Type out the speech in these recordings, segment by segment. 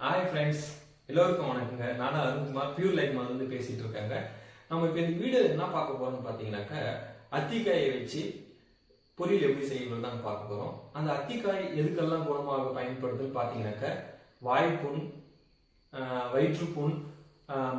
Hi friends எல்லோருக்கும் வணக்கங்க. நானும் அருண்குமார். பியூர் லைஃப் வந்து பேசிட்டு இருக்காங்க நம்ம இப்போ இந்த வீடியோ என்ன பார்க்க போறோம்னு பார்த்தீங்கன்னாக்கா அத்திக்காயை வச்சு பொரியல் எப்படி செய்யணும்னு தான் பார்க்க போறோம். அந்த அத்திக்காய் எதுக்கெல்லாம் குணமாக பயன்படுதுன்னு பார்த்தீங்கன்னாக்கா வாய்ப்புண் வயிற்றுப்புண்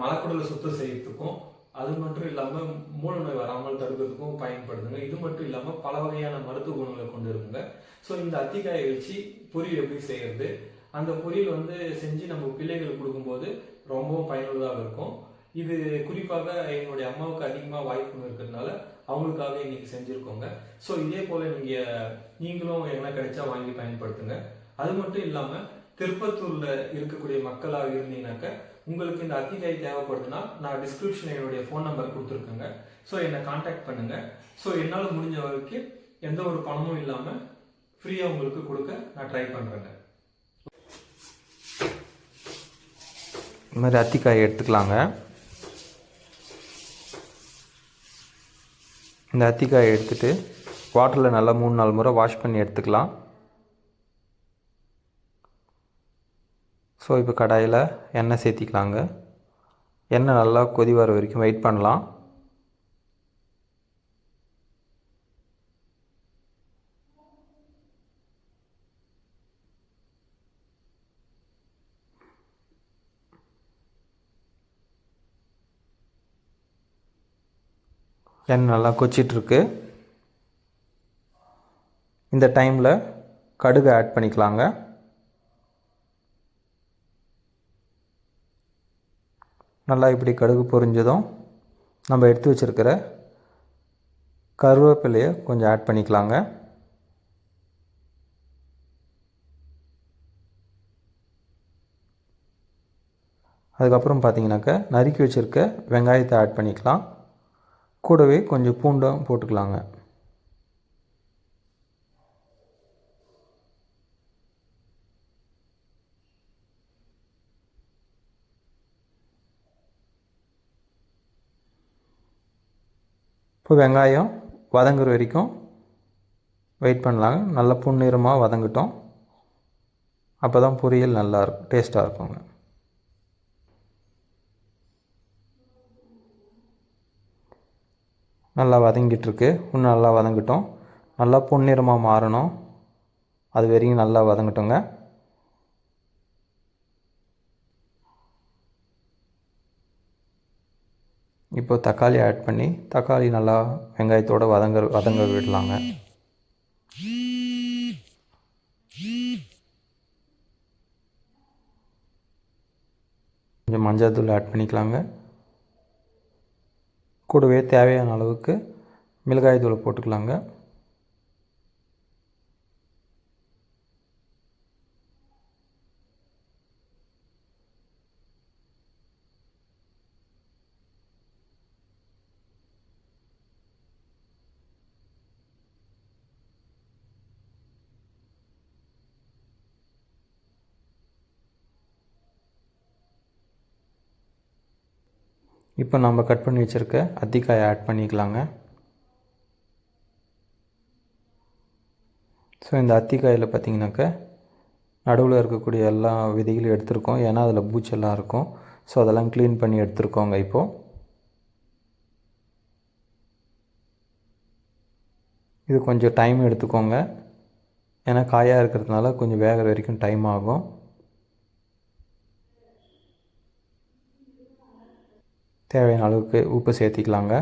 மலக்குடலை சுத்தம் செய்யறதுக்கும் அது மட்டும் இல்லாமல் மூல நோய் வராமல் தடுக்கிறதுக்கும் பயன்படுதுங்க. இது மட்டும் இல்லாமல் பல வகையான மருத்துவ குணங்களை கொண்டு இருக்குங்க. ஸோ இந்த அத்திக்காயை வச்சு பொரியல் எப்படி செய்யறது அந்த பொரியல் வந்து செஞ்சு நம்ம பிள்ளைகளுக்கு கொடுக்கும்போது ரொம்பவும் பயனுள்ளதாக இருக்கும். இது குறிப்பாக என்னுடைய அம்மாவுக்கு அதிகமாக வாய்ப்பு இருக்கிறதுனால அவங்களுக்காக இன்னைக்கு செஞ்சுருக்கோங்க. ஸோ இதே போல் நீங்கள் நீங்களும் என்ன கிடைச்சா வாங்கி பயன்படுத்துங்க. அது மட்டும் இல்லாமல் திருப்பத்தூரில் இருக்கக்கூடிய மக்களாக இருந்தீங்கன்னாக்க உங்களுக்கு இந்த அத்திகாய் தேவைப்படுதுன்னா நான் டிஸ்கிரிப்ஷன் என்னுடைய ஃபோன் நம்பர் கொடுத்துருக்கேங்க. ஸோ என்னை காண்டாக்ட் பண்ணுங்க. ஸோ என்னால் முடிஞ்ச வரைக்கும் எந்த ஒரு பணமும் இல்லாமல் ஃப்ரீயாக உங்களுக்கு கொடுக்க நான் ட்ரை பண்ணுறேங்க இது மாதிரி அத்திக்காயை எடுத்துக்கலாங்க. இந்த அத்திக்காயை எடுத்துகிட்டு வாட்டரில் நல்லா மூணு நாலு முறை வாஷ் பண்ணி எடுத்துக்கலாம். ஸோ இப்போ கடாயில் எண்ணெய் சேர்த்திக்கலாங்க. எண்ணெய் நல்லா கொதி வர வரைக்கும் வெயிட் பண்ணலாம். எண்ணெய் நல்லா கொச்சிட்ருக்கு. இந்த டைமில் கடுகு ஆட் பண்ணிக்கலாங்க. நல்லா இப்படி கடுகு பொரிஞ்சதும் நம்ம எடுத்து வச்சுருக்கிற கருவேப்பிலையை கொஞ்சம் ஆட் பண்ணிக்கலாங்க. அதுக்கப்புறம் பார்த்தீங்கன்னாக்க நறுக்கி வச்சுருக்க வெங்காயத்தை ஆட் பண்ணிக்கலாம். கூடவே கொஞ்சம் பூண்டும் போட்டுக்கலாங்க. இப்போ வெங்காயம் வதங்குற வரைக்கும் வெயிட் பண்ணலாங்க. நல்ல பொன்னிறமாக வதங்கிட்டோம். அப்போ தான் பொரியல் நல்லா இருக்கும் டேஸ்ட்டாக இருக்குங்க. நல்லா வதங்கிட்டுருக்கு. இன்னும் நல்லா வதங்கட்டும். நல்லா பொன்னிறமாக மாறணும். அது வரைக்கும் நல்லா வதங்கட்டுங்க. இப்போ தக்காளி ஆட் பண்ணி தக்காளி நல்லா வெங்காயத்தோடு வதங்க வதங்க விடலாங்க. கொஞ்சம் மஞ்சள் தூள் ஆட் பண்ணிக்கலாங்க. கூடவே தேவையான அளவுக்கு மிளகாய் தூளை போட்டுக்கலாங்க. இப்போ நம்ம கட் பண்ணி வச்சுருக்க அத்திக்காயை ஆட் பண்ணிக்கலாங்க. ஸோ இந்த அத்திக்காயில் பார்த்தீங்கன்னாக்க நடுவில் இருக்கக்கூடிய எல்லா விதைகளும் எடுத்திருக்கோம். ஏன்னா அதில் பூச்செல்லாம் இருக்கும். ஸோ அதெல்லாம் க்ளீன் பண்ணி எடுத்துருக்கோங்க இப்போது இது கொஞ்சம் டைம் எடுத்துக்கோங்க. ஏன்னா காயாக இருக்கிறதுனால கொஞ்சம் வேகிற வரைக்கும் டைம் ஆகும். தேவையான அளவுக்கு உப்பு சேர்த்திக்கலாங்க.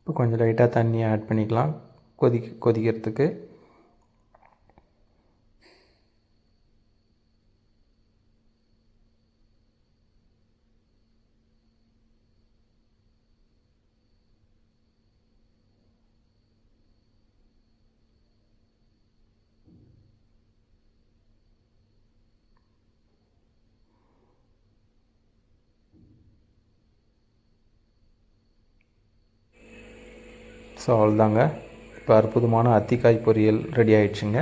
இப்போ கொஞ்சம் லைட்டாக தண்ணி ஆட் பண்ணிக்கலாம். கொதி கொதிக்கிறதுக்கு. ஸோ அவ்வளோதாங்க இப்போ அற்புதமான அத்திக்காய் பொரியல் ரெடி ஆயிடுச்சுங்க.